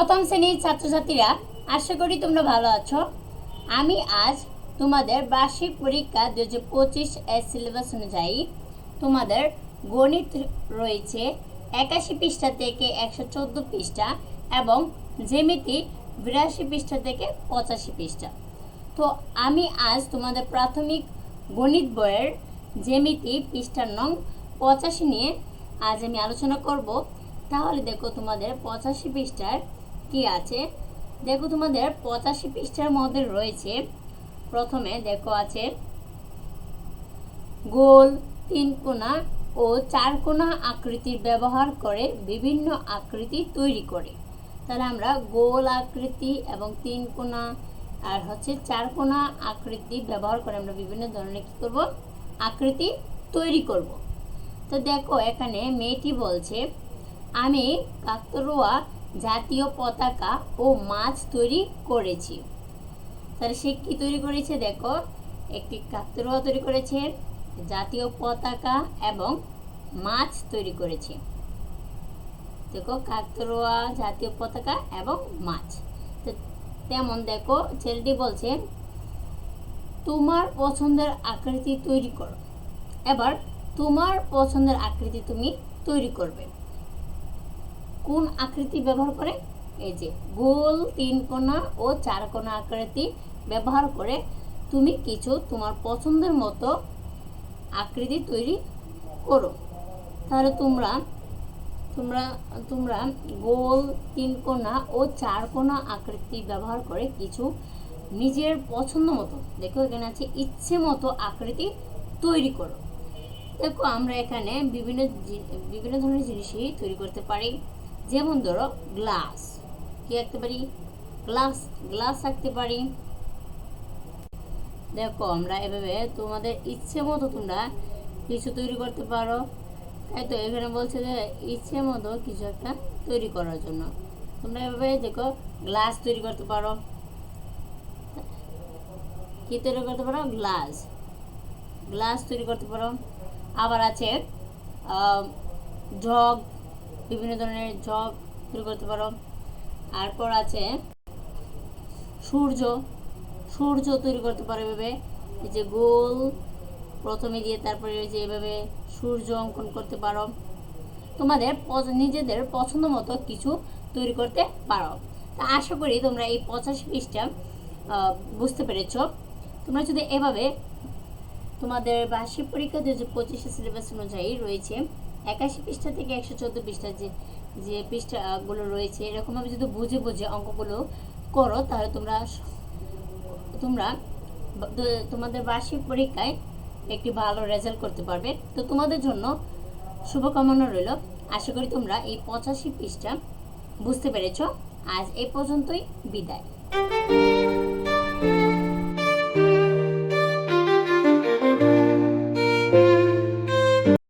প্রথম শ্রেণির ছাত্রছাত্রীরা, আশা করি তোমরা ভালো আছো। আমি আজ তোমাদের বার্ষিক পরীক্ষা দু হাজার পঁচিশ এর সিলেবাস অনুযায়ী তোমাদের গণিত রয়েছে একাশি পৃষ্ঠা থেকে একশো চোদ্দ পৃষ্ঠা এবং জ্যামিতি বিরাশি পৃষ্ঠা থেকে পঁচাশি পৃষ্ঠা। তো আমি আজ তোমাদের প্রাথমিক গণিত বইয়ের জ্যামিতি পৃষ্ঠার নং পঁচাশি নিয়ে আজ আমি আলোচনা করব। তাহলে দেখো তোমাদের পঁচাশি পৃষ্ঠার কি আছে? দেখো তোমাদের পঁচাশি পৃষ্ঠার মধ্যে রয়েছে। প্রথমে দেখো আছে, গোল তিন কোণা ও চার কোণা আকৃতির ব্যবহার করে বিভিন্ন আকৃতি তৈরি করে। তাহলে আমরা গোল আকৃতি এবং তিন কোণা আর হচ্ছে চার কোণা আকৃতি ব্যবহার করে আমরা বিভিন্ন ধরনের কি করব? আকৃতি তৈরি করব। তো দেখো এখানে মেয়েটি বলছে, আমি কাকতরুয়া জাতীয় পতাকা ও মাছ তৈরি করেছি। তাহলে সে কি তৈরি করেছে দেখো? একটি কাকতরুয়া তৈরি করেছে, জাতীয় পতাকা এবং মাছ তৈরি করেছে। দেখো কাকতরুয়া জাতীয় পতাকা এবং মাছ। তেমন দেখো, ছেলেটি বলছে, তোমার পছন্দের আকৃতি তৈরি করো। এবার তোমার পছন্দের আকৃতি তুমি তৈরি করবে। কোন আকৃতি ব্যবহার করে? এই যে, গোল, তিন কোণা ও চার কোণা আকৃতি ব্যবহার করে তুমি কিছু তোমার পছন্দের মতো আকৃতি তৈরি করো। তাহলে তোমরা তোমরা তোমরা গোল, তিন কোণা ও চার কোণা আকৃতি ব্যবহার করে কিছু নিজের পছন্দ মতো, দেখো এখানে আছে ইচ্ছে মতো আকৃতি তৈরি করো। দেখো আমরা এখানে বিভিন্ন বিভিন্ন ধরনের জিনিসই তৈরি করতে পারি। যেমন ধরো গ্লাস কি আঁকতে পারি? গ্লাস গ্লাস আঁকতে পারি। দেখো, আমরা এভাবে তোমাদের ইচ্ছে মতো তোমরা কিছু তৈরি করতে পারো। তাই তো, এখানে বলছে যে ইচ্ছে মতো কিছু একটা তৈরি করার জন্য। তোমরা এভাবে দেখো গ্লাস তৈরি করতে পারো। কি তৈরি করতে পারো? গ্লাস গ্লাস তৈরি করতে পারো। আবার আছে জগ বিভিন্ন ধরনের জগ তৈরি করতে পারো। তারপর আছে সূর্য। সূর্য তৈরি করতে পারো এভাবে। এই যে গোল প্রথমে দিয়ে তারপরে ওই যে এভাবে সূর্য অঙ্কন করতে পারো। তোমাদের নিজেদের পছন্দ মতো কিছু তৈরি করতে পারো। তা আশা করি তোমরা এই পঁচাশি আহ, বুঝতে পেরেছ। তোমরা যদি এভাবে তোমাদের বার্ষিক পরীক্ষা দু হাজার পঁচিশে সিলেবাস অনুযায়ী রয়েছে একাশি পৃষ্ঠা থেকে একশো চোদ্দ পৃষ্ঠা যে যে পৃষ্ঠাগুলো রয়েছে, এরকমভাবে যদি বুঝে বুঝে অঙ্কগুলো করো, তাহলে তোমরা তোমরা তোমাদের বার্ষিক পরীক্ষায় একটি ভালো রেজাল্ট করতে পারবে। তো তোমাদের জন্য শুভকামনা রইল। আশা করি তোমরা এই পঁচাশি পৃষ্ঠা বুঝতে পেরেছ। আজ এ পর্যন্তই, বিদায়।